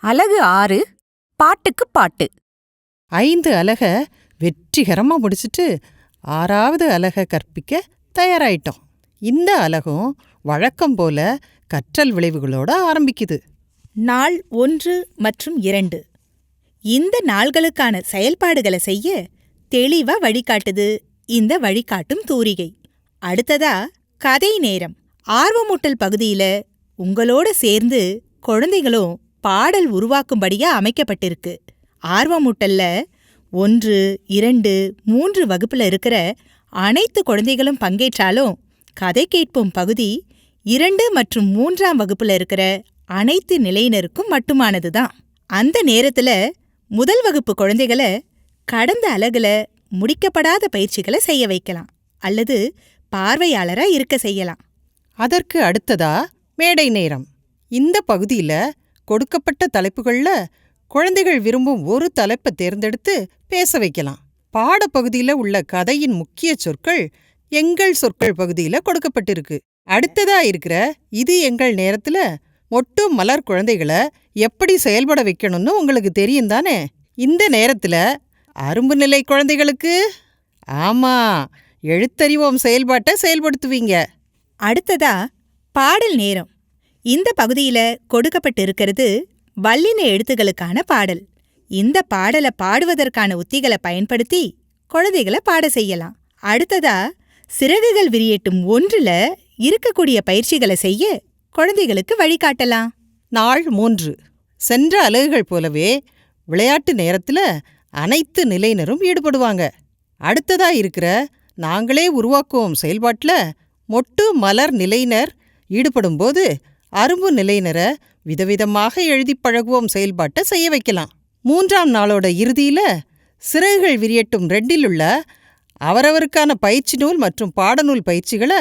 அலகு ஆறு பாட்டுக்கு பாட்டு. ஐந்து அலக வெற்றிகரமா முடிச்சிட்டு ஆறாவது அலக கற்பிக்க தயாராயிட்டோம். இந்த அலகும் வழக்கம் போல கற்றல் விளைவுகளோட ஆரம்பிக்குது. நாள் ஒன்று மற்றும் இரண்டு. இந்த நாள்களுக்கான செயல்பாடுகளை செய்ய தெளிவா வழிகாட்டுது இந்த வழிகாட்டும் தூரிகை. அடுத்ததா கதை நேரம். ஆர்வமூட்டல் பகுதியில உங்களோட சேர்ந்து குழந்தைகளும் பாடல் உருவாக்கும்படியா அமைக்கப்பட்டிருக்கு. ஆர்வமூட்டல்ல ஒன்று இரண்டு மூன்று வகுப்புல இருக்கிற அனைத்து குழந்தைகளும் பங்கேற்றாலும் கதை கேட்போம் பகுதி இரண்டு மற்றும் மூன்றாம் வகுப்புல இருக்கிற அனைத்து நிலையினருக்கும் மட்டுமானதுதான். அந்த நேரத்துல முதல் வகுப்பு குழந்தைகளை கடந்த அலகுல முடிக்கப்படாத பயிற்சிகளை செய்ய வைக்கலாம் அல்லது பார்வையாளரா இருக்க செய்யலாம். அதற்கு அடுத்ததா மேடை நேரம். இந்த பகுதியில கொடுக்கப்பட்ட தலைப்புகள்ல குழந்தைகள் விரும்பும் ஒரு தலைப்பை தேர்ந்தெடுத்து பேச வைக்கலாம். பாடப்பகுதியில உள்ள கதையின் முக்கிய சொற்கள் எங்கள் சொற்கள் பகுதியில கொடுக்கப்பட்டிருக்கு. அடுத்ததா இருக்கிற இது எங்கள் நேரத்துல மொட்டு மலர் குழந்தைகளை எப்படி செயல்பட வைக்கணும்னு உங்களுக்கு தெரியும் தானே? இந்த நேரத்துல அரும்பு நிலை குழந்தைகளுக்கு? ஆமா எழுத்தறிவோம் செயல்பாட்டை செயல்படுத்துவீங்க. அடுத்ததா பாடல் நேரம். இந்த பகுதியில கொடுக்கப்பட்டிருக்கிறது வல்லின எழுத்துகளுக்கான பாடல். இந்த பாடலை பாடுவதற்கான உத்திகளை பயன்படுத்தி குழந்தைகளை பாட செய்யலாம். அடுத்ததா சிறகுகள் விரியட்டும் ஒன்றுல இருக்கக்கூடிய பயிற்சிகளை செய்ய குழந்தைகளுக்கு வழிகாட்டலாம். நாள் மூன்று. சென்ற அலகுகள் போலவே விளையாட்டு நேரத்துல அனைத்து நிலையினரும் ஈடுபடுவாங்க. அடுத்ததா இருக்கிற நாங்களே உருவாக்குவோம் செயல்பாட்டுல மொட்டு மலர் நிலையினர் ஈடுபடும்போது அரும்பு நிலையினர விதவிதமாக எழுதிப் பழகுவோம் செயல்பாட்டை செய்ய வைக்கலாம். மூன்றாம் நாளோட இறுதியில சிறகுகள் விரியட்டும் ரெண்டிலுள்ள அவரவருக்கான பயிற்சி நூல் மற்றும் பாடநூல் பயிற்சிகளை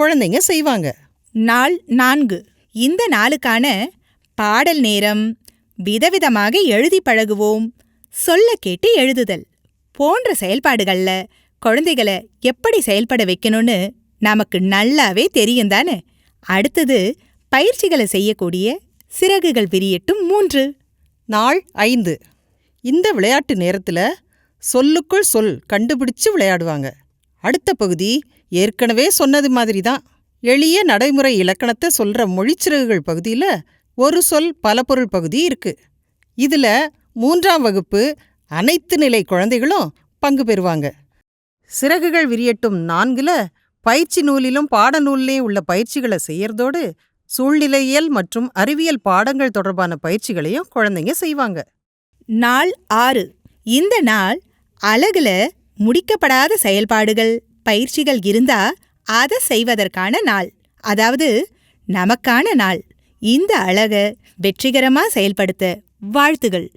குழந்தைங்க செய்வாங்க. நாள் நான்கு. இந்த நாளுக்கான பாடல் நேரம் விதவிதமாக எழுதி பழகுவோம் சொல்ல கேட்டு எழுதுதல் போன்ற செயல்பாடுகள்ல குழந்தைகளை எப்படி செயல்பட வைக்கணும்னு நமக்கு நல்லாவே தெரியும் தானே? அடுத்தது பயிற்சிகளை செய்யக்கூடிய சிறகுகள் விரியட்டும் மூன்று. நாள் ஐந்து. இந்த விளையாட்டு நேரத்துல சொல்லுக்குள் சொல் கண்டுபிடிச்சு விளையாடுவாங்க. அடுத்த பகுதி ஏற்கனவே சொன்னது மாதிரி தான் எளிய நடைமுறை இலக்கணத்தை சொல்ற மொழிச்சிறகுகள் பகுதியில ஒரு சொல் பல பொருள் பகுதி இருக்கு. இதுல மூன்றாம் வகுப்பு அனைத்து நிலை குழந்தைகளும் பங்கு பெறுவாங்க. சிறகுகள் விரியட்டும் நான்குல பயிற்சி நூலிலும் பாடநூல்லையும் உள்ள பயிற்சிகளை செய்யறதோடு சூழ்நிலையியல் மற்றும் அறிவியல் பாடங்கள் தொடர்பான பயிற்சிகளையும் குழந்தைங்க செய்வாங்க. நாள் ஆறு. இந்த நாள் அழகுல முடிக்கப்படாத செயல்பாடுகள் பயிற்சிகள் இருந்தா அதை செய்வதற்கான நாள். அதாவது நமக்கான நாள். இந்த அழக வெற்றிகரமா செயல்படுத்த வாழ்த்துகள்.